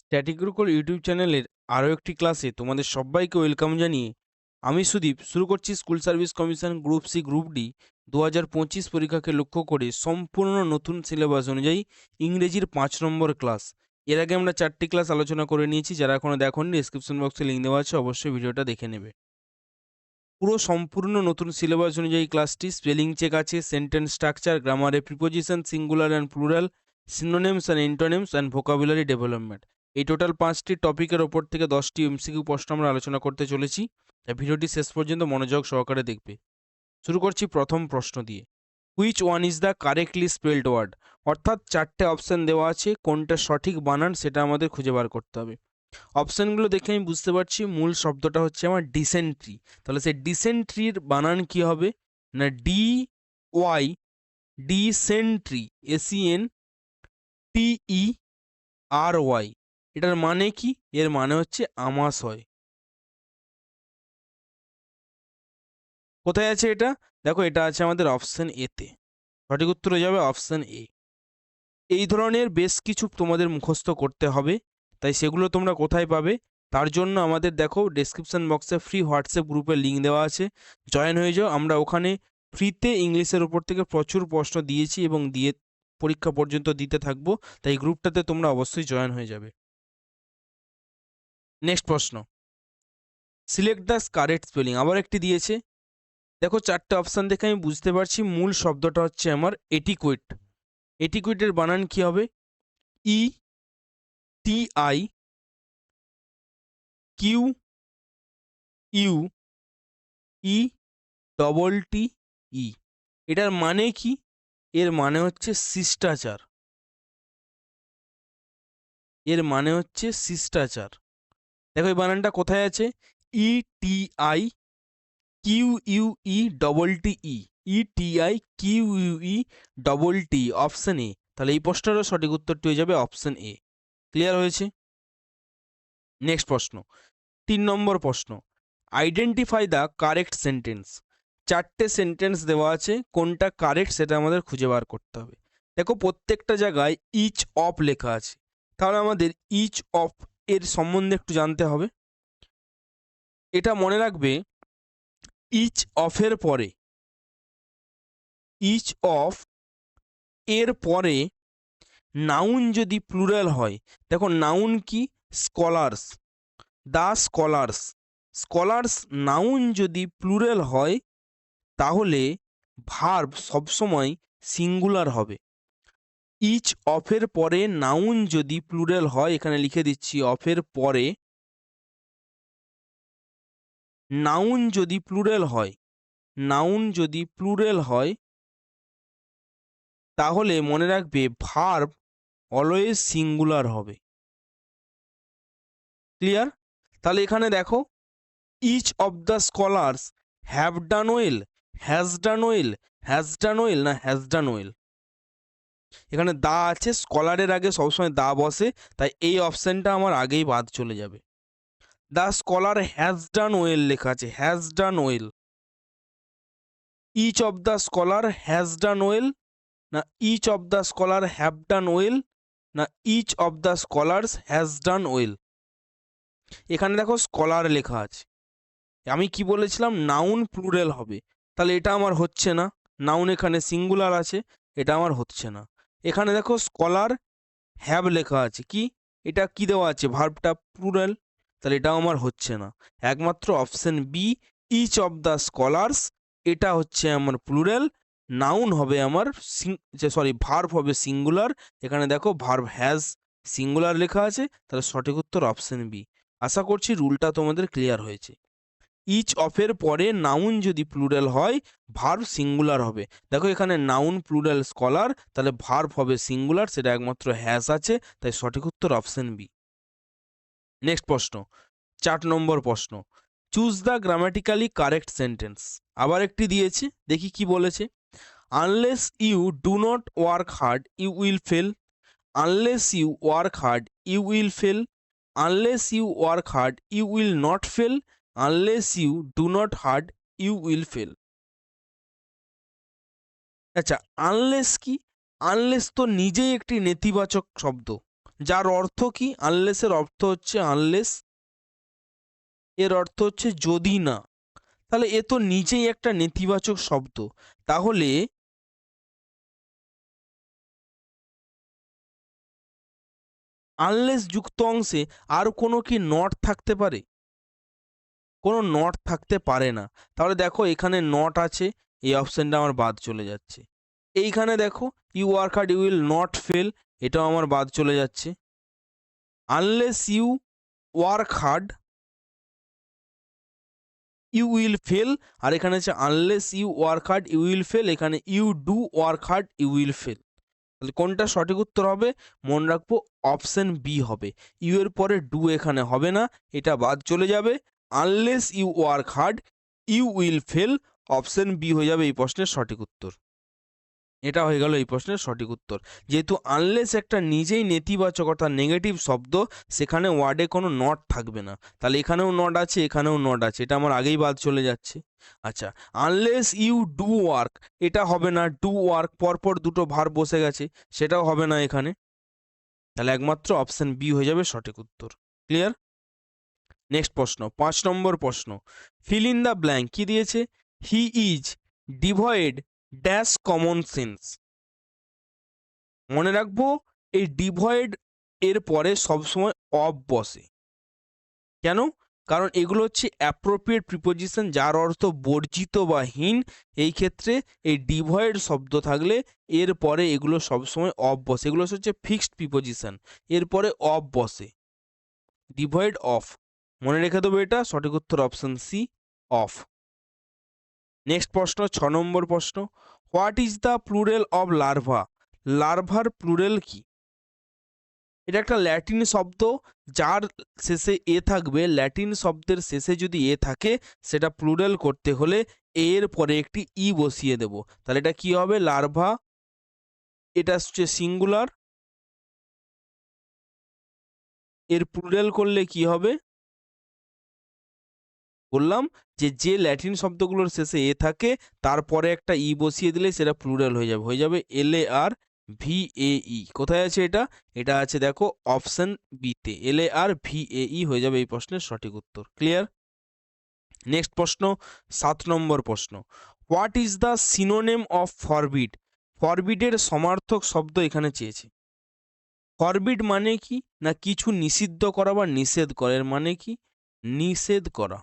Static Gurukul YouTube চ্যানেলের আরও একটি ক্লাসে তোমাদের সবাইকে ওয়েলকাম জানিয়ে আমি সুদীপ। শুরু করছি school service commission group C group D দু হাজার পঁচিশ পরীক্ষাকে লক্ষ্য করে সম্পূর্ণ নতুন সিলেবাস অনুযায়ী ইংরেজির পাঁচ নম্বর ক্লাস এর আগে আমরা চারটি ক্লাস আলোচনা করে নিয়েছি, যারা এখনও দেখেননি ডিসক্রিপশন বক্সে লিঙ্ক দেওয়া আছে, অবশ্যই ভিডিওটা দেখে নেবে। পুরো সম্পূর্ণ নতুন সিলেবাস অনুযায়ী ক্লাসটি স্পেলিং চেক আছে sentence structure গ্রামারে preposition singular and plural synonyms and antonyms and vocabulary development এই টোটাল পাঁচটি টপিকের ওপর থেকে দশটি এমসিকিউ প্রশ্ন আমরা আলোচনা করতে চলেছি। তাই ভিডিওটি শেষ পর্যন্ত মনোযোগ সহকারে দেখবে। শুরু করছি প্রথম প্রশ্ন দিয়ে। Which one is the correctly spelled word অর্থাৎ চারটে অপশান দেওয়া আছে, কোনটা সঠিক বানান সেটা আমাদের খুঁজে বার করতে হবে। অপশানগুলো দেখে আমি বুঝতে পারছি, মূল শব্দটা হচ্ছে আমার ডিসেন্ট্রি তাহলে সেই ডিসেন্ট্রির বানান কি হবে? না D Y dysentery S E N T E R Y এটার মানে কি? এর মানে হচ্ছে আমাশয় কোথায় আছে এটা? দেখো এটা আছে আমাদের অপশন এতে সঠিক উত্তর হয়ে যাবে অপশন এ এই ধরনের বেশ কিছু তোমাদের মুখস্থ করতে হবে, তাই সেগুলো তোমরা কোথায় পাবে? তার জন্য আমাদের দেখো ডেসক্রিপশন বক্সে ফ্রি হোয়াটসঅ্যাপ গ্রুপের লিঙ্ক দেওয়া আছে। জয়েন হয়ে যাও, আমরা ওখানে ফ্রিতে ইংলিশের উপর থেকে প্রচুর প্রশ্ন দিয়েছি এবং দিয়ে পরীক্ষা পর্যন্ত দিতে থাকব, তাই গ্রুপটাতে তোমরা অবশ্যই জয়েন হয়ে যাবে। নেক্সট প্রশ্ন। সিলেক্ট দ্য কারেক্ট স্পেলিং আবার একটি দিয়েছে। দেখো, চারটে অপশান দেখে আমি বুঝতে পারছি। মূল শব্দটা হচ্ছে আমার এটিকুইট এটিকুইটের বানান কি হবে? E T I Q U E double T E এটার মানে কি? এর মানে হচ্ছে শিষ্টাচার। এর মানে হচ্ছে শিষ্টাচার। দেখো এই বানানটা কোথায় আছে? E T I Q U E double T E E T I Q U E double T option A তাহলে এই প্রশ্নেরও সঠিক উত্তরটি হয়ে যাবে অপশন এ ক্লিয়ার হয়েছে? নেক্সট প্রশ্ন। তিন নম্বর প্রশ্ন। আইডেন্টিফাই দ্য কারেক্ট সেন্টেন্স চারটে সেন্টেন্স দেওয়া আছে, কোনটা কারেক্ট সেটা আমাদের খুঁজে বার করতে হবে। দেখো প্রত্যেকটা জায়গায় ইচ অফ লেখা আছে। তাহলে আমাদের ইচ অফ এর সম্বন্ধে একটু জানতে হবে। এটা মনে রাখবে ইচ অফের পরে ইচ অফ এর পরে নাউন যদি প্লুরাল হয়, দেখো নাউন কি? Scholars the scholars scholars noun যদি প্লুরাল হয়, তাহলে ভার্ব সবসময় সিঙ্গুলার হবে। ইচ অফের পরে নাউন যদি প্লুরাল হয়, এখানে লিখে দিচ্ছি অফের পরে নাউন যদি প্লুরাল হয় নাউন যদি প্লুরাল হয়, তাহলে মনে রাখবে ভার্ব অলওয়েজ সিঙ্গুলার হবে। ক্লিয়ার তাহলে এখানে দেখো each of the scholars have done well has done well has done well না হ্যাজ ডান ওয়েল এখানে দা আছে স্কলারের আগে সবসময় দা বসে, তাই এই অপশানটা আমার আগেই বাদ চলে যাবে। The scholar has done well লেখা আছে has done well each of the scholar has done well না each of the scholar have done well না each of the scholars has done well এখানে দেখো স্কলার লেখা আছে। আমি কি বলেছিলাম? নাউন প্লুরাল হবে। তাহলে এটা আমার হচ্ছে না। নাউন এখানে সিঙ্গুলার আছে, এটা আমার হচ্ছে না। এখানে দেখো স্কলার হ্যাভ লেখা আছে। কি? এটা কি দেওয়া আছে? ভার্বটা প্লুরাল তাহলে এটাও আমার হচ্ছে না। একমাত্র option B each of the scholars এটা হচ্ছে আমার প্লুরাল নাউন হবে আমার সরি ভার্ব হবে সিঙ্গুলার এখানে দেখো ভার্ব হ্যাজ সিঙ্গুলার লেখা আছে, তাহলে সঠিক উত্তর অপশন বি আশা করছি রুলটা তোমাদের ক্লিয়ার হয়েছে। ইচ অফের পরে নাউন যদি প্লুরাল হয় ভার্ভ সিঙ্গুলার হবে। দেখো এখানে নাউন প্লুরাল স্কলার তাহলে ভার্ভ হবে সিঙ্গুলার সেটা একমাত্র হ্যাজ আছে, তাই সঠিক উত্তর অপশন বি নেক্সট প্রশ্ন, চার নম্বর প্রশ্ন choose the grammatically correct sentence আবার একটি দিয়েছে, দেখি কি বলেছে। Unless you do not work hard you will fail unless you work hard you will fail unless you work hard you will not fail unless you do not hard you will fail আচ্ছা unless কি? Unless তো নিজেই একটি নেতিবাচক শব্দ। যার অর্থ কি? আনলেসের অর্থ হচ্ছে আনলেস এর অর্থ হচ্ছে যদি না। তাহলে এ তো নিজেই একটা নেতিবাচক শব্দ। তাহলে আনলেস যুক্ত অংশে আর কোনো কি নট থাকতে পারে? কোনো নট থাকতে পারে না। তাহলে দেখো এখানে নট আছে, এই অপশানটা আমার বাদ চলে যাচ্ছে। এইখানে দেখো you work hard you will not fail এটাও আমার বাদ চলে যাচ্ছে। Unless you work hard you will fail আর এখানে হচ্ছে unless you work hard you will fail এখানে you do work hard you will fail তাহলে কোনটা সঠিক উত্তর হবে? মনে রাখব অপশন বি হবে। ইউ এর পরে ডু এখানে হবে না, এটা বাদ চলে যাবে। Unless you work hard you will fail option B হয়ে যাবে এই প্রশ্নের সঠিক উত্তর। এটা হয়ে গেল এই প্রশ্নের সঠিক উত্তর। যেহেতু আনলেস একটা নিজেই নেতিবাচক অর্থাৎ নেগেটিভ শব্দ, সেখানে ওয়ার্ডে কোনো নট থাকবে না। তাহলে এখানেও নট আছে, এখানেও নট আছে। এটা আমার আগেই বাদ চলে যাচ্ছে। আচ্ছা আনলেস ইউ ডু ওয়ার্ক এটা হবে না ডু ওয়ার্ক পরপর দুটো ভার বসে গেছে, সেটাও হবে না এখানে। তাহলে একমাত্র অপশান বি হয়ে যাবে সঠিক উত্তর। ক্লিয়ার নেক্সট প্রশ্ন, পাঁচ নম্বর প্রশ্ন। ফিল ইন দ্য ব্ল্যাঙ্ক কি দিয়েছে? He is devoid dash common sense মনে রাখব, এই ডিভয়েড এর পরে সবসময় অফ বসে। কেন? কারণ এগুলো হচ্ছে অ্যাপ্রোপ্রিয়েট প্রিপোজিশন যার অর্থ বর্জিত বা হীন। এই ক্ষেত্রে এই ডিভয়েড শব্দ থাকলে এর পরে এগুলো সবসময় অফ বসে। এগুলো হচ্ছে ফিক্সড প্রিপোজিশন এরপরে অফ বসে। ডিভয়েড অফ মনে রেখে দেবো এটা, সঠিক উত্তর অপশন সি অফ নেক্সট প্রশ্ন, ছ নম্বর প্রশ্ন what is the plural of larva লার্ভার প্লুরেল কি? এটা একটা ল্যাটিন শব্দ, যার শেষে এ থাকবে। ল্যাটিন শব্দের শেষে যদি এ থাকে, সেটা প্লুরাল করতে হলে এর পরে একটি ই বসিয়ে দেব। তাহলে এটা কি হবে? লার্ভা এটা হচ্ছে সিঙ্গুলার এর প্লুরাল করলে কি হবে? বললাম যে যে ল্যাটিন শব্দগুলোর শেষে এ থাকে, তারপরে একটা ই বসিয়ে দিলে সেটা প্লুরাল হয়ে যাবে। হয়ে যাবে এল এ আর ভি এ ই কোথায় আছে এটা? এটা আছে দেখো অপশন বিতে এল এ আর ভি এ ই হয়ে যাবে এই প্রশ্নের সঠিক উত্তর। ক্লিয়ার নেক্সট প্রশ্ন, সাত নম্বর প্রশ্ন। What is the synonym of forbid ফরবিডের সমার্থক শব্দ এখানে চেয়েছে। ফরবিড মানে কি? না কিছু নিষিদ্ধ করা বা নিষেধ করা? এর মানে কি? নিষেধ করা।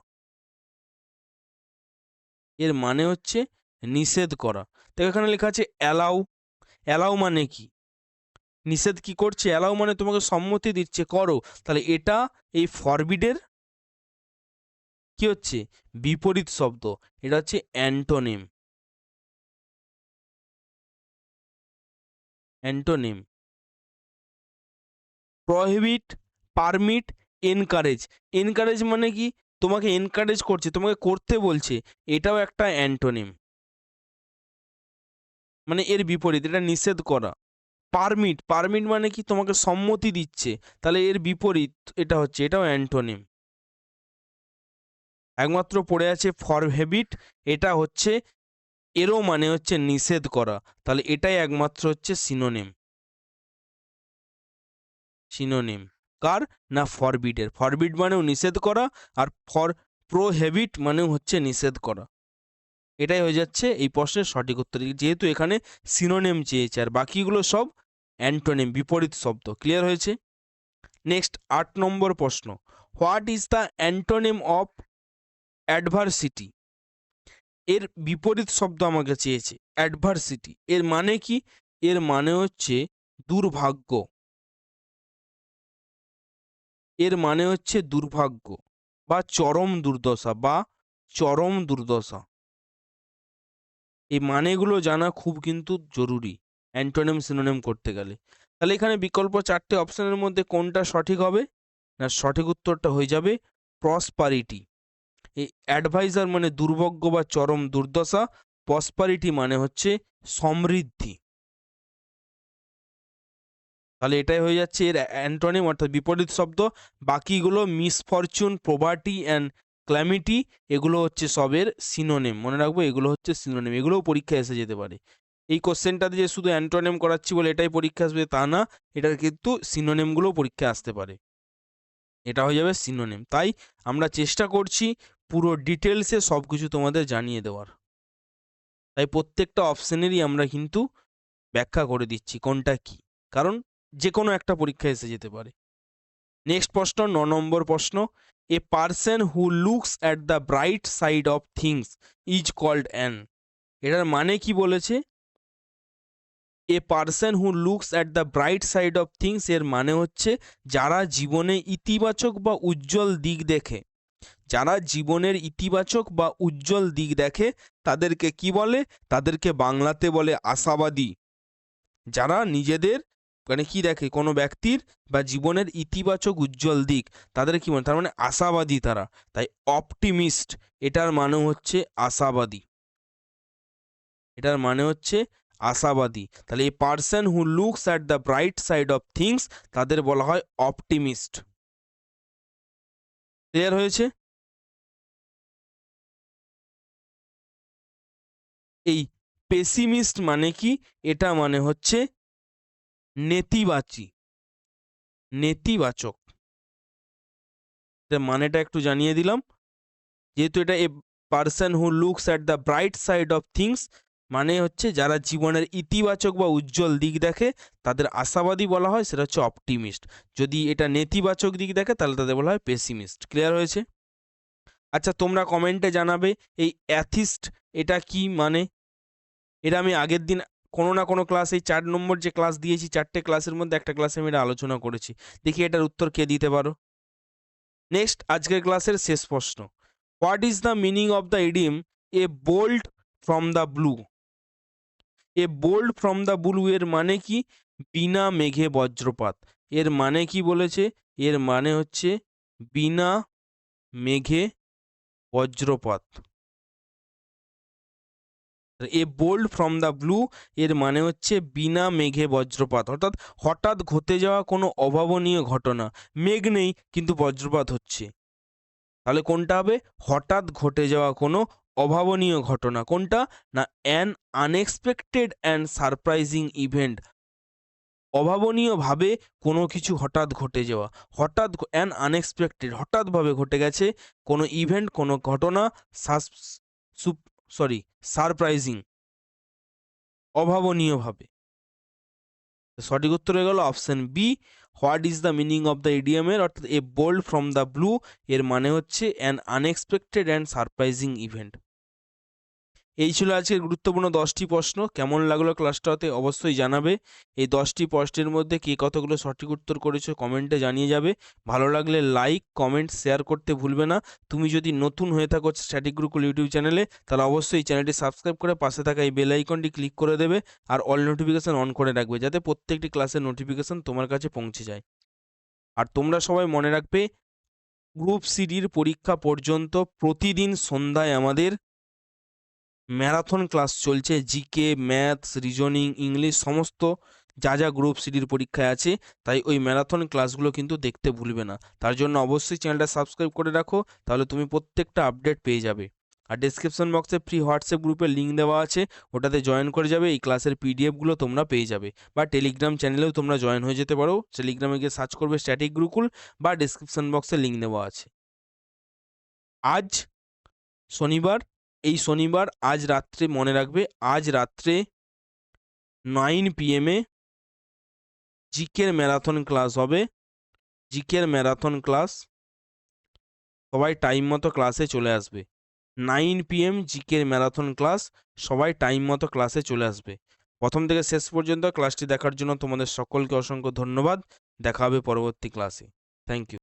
এর মানে হচ্ছে নিষেধ করা। তো এখানে লেখা আছে অ্যালাউ অ্যালাউ মানে কি? নিষেধ কি করছে? অ্যালাউ মানে তোমাকে সম্মতি দিচ্ছে, করো। তাহলে এটা এই ফরবিডের কি হচ্ছে? বিপরীত শব্দ। এটা হচ্ছে antonym antonym prohibit permit encourage encourage মানে কি? তোমাকে এনকারেজ করছে, তোমাকে করতে বলছে, এটাও একটা অ্যান্টোনিম মানে এর বিপরীত, এটা নিষেধ করা। পারমিট পারমিট মানে কি? তোমাকে সম্মতি দিচ্ছে, তাহলে এর বিপরীত এটা হচ্ছে, এটাও অ্যান্টোনিম একমাত্র পড়ে আছে ফর হ্যাবিট এটা হচ্ছে, এরও মানে হচ্ছে নিষেধ করা, তাহলে এটাই একমাত্র হচ্ছে সিনোনিম সিনোনিম কার না ফরবিডের ফরবিড মানেও নিষেধ করা আর ফর প্রোহেবিট মানেও হচ্ছে নিষেধ করা। এটাই হয়ে যাচ্ছে এই প্রশ্নের সঠিক উত্তর। যেহেতু এখানে সিনোনেম চেয়েছে আর বাকিগুলো সব অ্যান্টোনেম বিপরীত শব্দ। ক্লিয়ার হয়েছে? নেক্সট আট নম্বর প্রশ্ন। What is the antonym of adversity এর বিপরীত শব্দ আমাকে চেয়েছে অ্যাডভার্সিটি এর মানে কি? এর মানে হচ্ছে দুর্ভাগ্য। এর মানে হচ্ছে দুর্ভাগ্য বা চরম দুর্দশা বা চরম দুর্দশা। এই মানেগুলো জানা খুব কিন্তু জরুরি, অ্যান্টোনিম সিনোনিম করতে গেলে। তাহলে এখানে বিকল্প চারটে অপশানের মধ্যে কোনটা সঠিক হবে? না, সঠিক উত্তরটা হয়ে যাবে প্রসপারিটি এই অ্যাডভাইজার মানে দুর্ভাগ্য বা চরম দুর্দশা প্রসপারিটি মানে হচ্ছে সমৃদ্ধি। তাহলে এটাই হয়ে যাচ্ছে এর অ্যান্টোনিম অর্থাৎ বিপরীত শব্দ। বাকিগুলো মিসফরচুন প্রভার্টি অ্যান্ড ক্ল্যামিটি এগুলো হচ্ছে সবের সিনোনেম মনে রাখব এগুলো হচ্ছে সিনোনেম এগুলোও পরীক্ষায় এসে যেতে পারে। এই কোশ্চেনটাতে যে শুধু অ্যান্টোনেম করাচ্ছি বলে এটাই পরীক্ষা আসবে তা না, এটার কিন্তু সিনোনেমগুলোও পরীক্ষা আসতে পারে। এটা হয়ে যাবে সিনোনেম তাই আমরা চেষ্টা করছি পুরো ডিটেলসে সব কিছু তোমাদের জানিয়ে দেওয়ার। তাই প্রত্যেকটা অপশনেরই আমরা কিন্তু ব্যাখ্যা করে দিচ্ছি কোনটা কি। কারণ যে কোনো একটা পরীক্ষা এসে যেতে পারে। নেক্সট প্রশ্ন, ন নম্বর প্রশ্ন a person who looks at the bright side of things is called an এটার মানে কি বলেছে? A person who looks at the bright side of things এর মানে হচ্ছে যারা জীবনে ইতিবাচক বা উজ্জ্বল দিক দেখে। যারা জীবনের ইতিবাচক বা উজ্জ্বল দিক দেখে, তাদেরকে কি বলে? তাদেরকে বাংলাতে বলে আশাবাদী। যারা নিজেদের মানে কি দেখে? কোনো ব্যক্তির বা জীবনের ইতিবাচক উজ্জ্বল দিক, তাদের কি মানে? তার মানে আশাবাদী তারা। তাই অপটিমিস্ট, এটার মানে হচ্ছে আশাবাদী। এটার মানে হচ্ছে আশাবাদী। তাহলে এই person who looks at the bright side of things তাদের বলা হয় অপটিমিস্ট। ক্লিয়ার হয়েছে? এই পেসিমিস্ট মানে কি? এটা মানে হচ্ছে নেতিবাচী। নেতিবাচক। মানেটা একটু জানিয়ে দিলাম। যেহেতু এটা a person who looks at the bright side of things মানে হচ্ছে যারা জীবনের ইতিবাচক বা উজ্জ্বল দিক দেখে, তাদের আশাবাদী বলা হয়, সেটা হচ্ছে অপটিমিস্ট যদি এটা নেতিবাচক দিক দেখে, তাহলে তাদের বলা হয় পেসিমিস্ট ক্লিয়ার হয়েছে? আচ্ছা তোমরা কমেন্টে জানাবে, এই অ্যাথিস্ট এটা কি মানে? এটা আমি আগের দিন কোনো না কোনো ক্লাস এই চার নম্বর যে ক্লাস দিয়েছি, চারটে ক্লাসের মধ্যে একটা ক্লাসে আমি এটা আলোচনা করেছি। দেখি এটার উত্তর কে দিতে পারো? নেক্সট আজকের ক্লাসের শেষ প্রশ্ন। What is the meaning of the idiom a bolt from the blue a bolt from the blue এর মানে কি? বিনা মেঘে বজ্রপাত। এর মানে কি বলেছে? এর মানে হচ্ছে বিনা মেঘে বজ্রপাত। A bolt from the blue এর মানে হচ্ছে বিনা মেঘে বজ্রপাত। অর্থাৎ হঠাৎ ঘটে যাওয়া কোনো অভাবনীয় ঘটনা। মেঘ নেই, কিন্তু বজ্রপাত হচ্ছে। তাহলে কোনটা হবে? হঠাৎ ঘটে যাওয়া কোনো অভাবনীয় ঘটনা। কোনটা? না an unexpected and surprising event অভাবনীয়ভাবে কোনো কিছু হঠাৎ ঘটে যাওয়া। হঠাৎ অ্যান আনএক্সপেক্টেড হঠাৎভাবে ঘটে গেছে কোনো ইভেন্ট কোনো ঘটনা সরি, সারপ্রাইজিং, অভাবনীয়ভাবে। সঠিক উত্তর হয়ে গেল option B, what is the meaning of the idiom এর? অর্থাৎ a bolt from the blue, এর মানে হচ্ছে an unexpected and surprising event এই ছিল আজকের গুরুত্বপূর্ণ দশটি প্রশ্ন। কেমন লাগল ক্লাসটাতে অবশ্যই জানাবে। এই দশটি প্রশ্নের মধ্যে কে কতগুলো সঠিক উত্তর করেছ কমেন্টে জানিয়ে যাবে। ভালো লাগলে লাইক কমেন্ট শেয়ার করতে ভুলবে না। তুমি যদি নতুন হয়ে থাকো স্ট্যাটিক গুরুকুল ইউটিউব চ্যানেলে তাহলে অবশ্যই চ্যানেলটি সাবস্ক্রাইব করে পাশে থাকা এই বেল আইকনটি ক্লিক করে দেবে আর অল নোটিফিকেশান অন করে রাখবে যাতে প্রত্যেকটি ক্লাসের নোটিফিকেশান তোমার কাছে পৌঁছে যায়। আর তোমরা সবাই মনে রাখবে গ্রুপ সিডির পরীক্ষা পর্যন্ত প্রতিদিন সন্ধ্যায় আমাদের ম্যারাথন ক্লাস চলছে জিকে ম্যাথস রিজনিং ইংলিশ সমস্ত যা যা গ্রুপ সিডির পরীক্ষায় আছে, তাই ওই ম্যারাথন ক্লাসগুলো কিন্তু দেখতে ভুলবে না। তার জন্য অবশ্যই চ্যানেলটা সাবস্ক্রাইব করে রাখো, তাহলে তুমি প্রত্যেকটা আপডেট পেয়ে যাবে। আর ডিসক্রিপশন বক্সে ফ্রি হোয়াটসঅ্যাপ গ্রুপের লিঙ্ক দেওয়া আছে, ওটাতে জয়েন করে যাবে, এই ক্লাসের পিডিএফগুলো তোমরা পেয়ে যাবে। বা টেলিগ্রাম চ্যানেলেও তোমরা জয়েন হয়ে যেতে পারো টেলিগ্রামে গিয়ে সার্চ করবে স্ট্যাটিক গুরুকুল বা ডিসক্রিপশন বক্সে লিঙ্ক দেওয়া আছে। আজ শনিবার এই শনিবার আজ রাত্রে মনে রাখবে, আজ রাত্রে নাইন পিএমে জিকের ম্যারাথন ক্লাস হবে। জিকের ম্যারাথন ক্লাস সবাই টাইম মতো ক্লাসে চলে আসবে। নাইন পিএম জিকের ম্যারাথন ক্লাস সবাই টাইম মতো ক্লাসে চলে আসবে। প্রথম থেকে শেষ পর্যন্ত ক্লাসটি দেখার জন্য তোমাদের সকলকে অসংখ্য ধন্যবাদ। দেখা হবে পরবর্তী ক্লাসে থ্যাংক ইউ